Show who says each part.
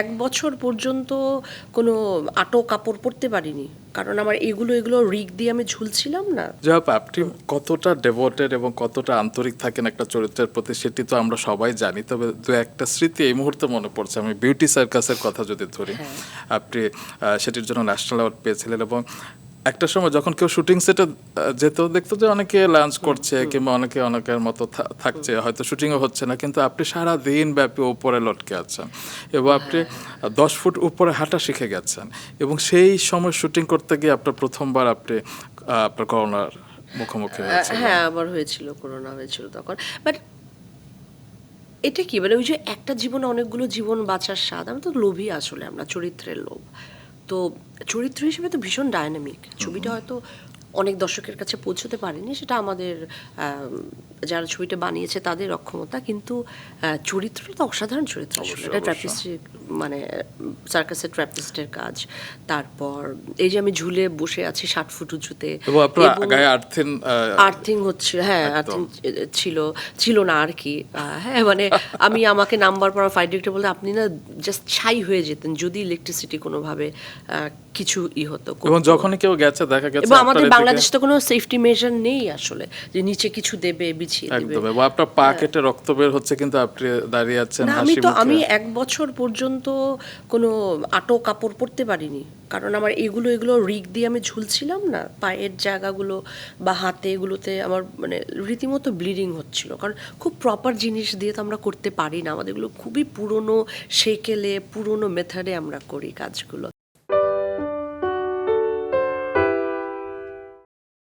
Speaker 1: এক বছর পর্যন্ত কোনো আটো কাপড় পরতে পারিনি। কারণ আমার এগুলো এগুলো রিক দিয়ে আমি ঝুলছিলাম না।
Speaker 2: যাই আপনি কতটা ডেভোটেড এবং কতটা আন্তরিক থাকেন একটা চরিত্রের প্রতি সেটি তো আমরা সবাই জানি। তবে দু একটা স্মৃতি এই মুহূর্তে মনে পড়ছে। আমি বিউটি সার্কাসের কথা যদি ধরি আপনি সেটির জন্য ন্যাশনাল অ্যাওয়ার্ড পেয়েছিলেন এবং একটা সময় যখন কেউ শুটিং সেটে যেত দেখতো যে অনেকে লাঞ্চ করছে কিংবা অনেকে অনেকের মতো থাকছে হয়তো শুটিংও হচ্ছে না কিন্তু আপনি সারা দিন ব্যাপী উপরে লটকে আছেন এবং আপনি দশ ফুট উপরে হাঁটা শিখে গেছেন এবং সেই সময় শুটিং করতে গিয়ে আপনার প্রথমবার আপনি আপনার করোনার মুখোমুখি
Speaker 1: হ্যাঁ আমার হয়েছিল করোনা হয়েছিল তখন। বাট এটা কি মানে ওই যে একটা জীবনে অনেকগুলো জীবন বাঁচার স্বাদ আমি তো লোভী আসলে আমরা চরিত্রের লোভ। তো চরিত্র হিসেবে তো ভীষণ ডায়নামিক ছবিটা হয়তো অনেক দর্শকের কাছে পৌঁছতে পারেনি সেটা আমাদের আম, যারা ছবিটা বানিয়েছে তাদের অক্ষমতা কিন্তু চরিত্রটা তো অসাধারণ চরিত্র এটা
Speaker 2: অবশ্যই।
Speaker 1: মানে সার্কাসের ট্র্যাপিস্টের কাজ। তারপর এই যে আমি ঝুলে বসে আছি ষাট ফুট উঁচুতে আর্থিং হচ্ছে হ্যাঁ আর্থিং ছিল ছিল না আর কি। হ্যাঁ মানে আমি আমাকে নাম্বার পর ফাইট ডিরেক্টর বলতে আপনি না জাস্ট ছাই হয়ে যেতেন যদি ইলেকট্রিসিটি কোনোভাবে কিছু ই হতো
Speaker 2: এবং যখনই কেউ গেছে দেখা গেছে
Speaker 1: আমাদের বাংলাদেশে তো কোনো সেফটি মেজার নেই আসলে যে নিচে কিছু দেবে বিছিয়ে দেবে।
Speaker 2: একদম এবং আপনার পা কেটে রক্ত বের হচ্ছে কিন্তু আপনি দাঁড়িয়ে আছেন
Speaker 1: আমি তো আমি এক বছর পর্যন্ত কোনো আটো কাপড় পরতে পারিনি। কারণ আমার এগুলো এগুলো রিগ দিয়ে আমি ঝুলছিলাম না পায়ের জায়গাগুলো বা হাতে এগুলোতে আমার মানে রীতিমতো ব্লিডিং হচ্ছিল। কারণ খুব প্রপার জিনিস দিয়ে তো আমরা করতে পারি না। আমাদের এগুলো খুবই পুরনো সেকেলে পুরনো মেথডে আমরা করি কাজগুলো।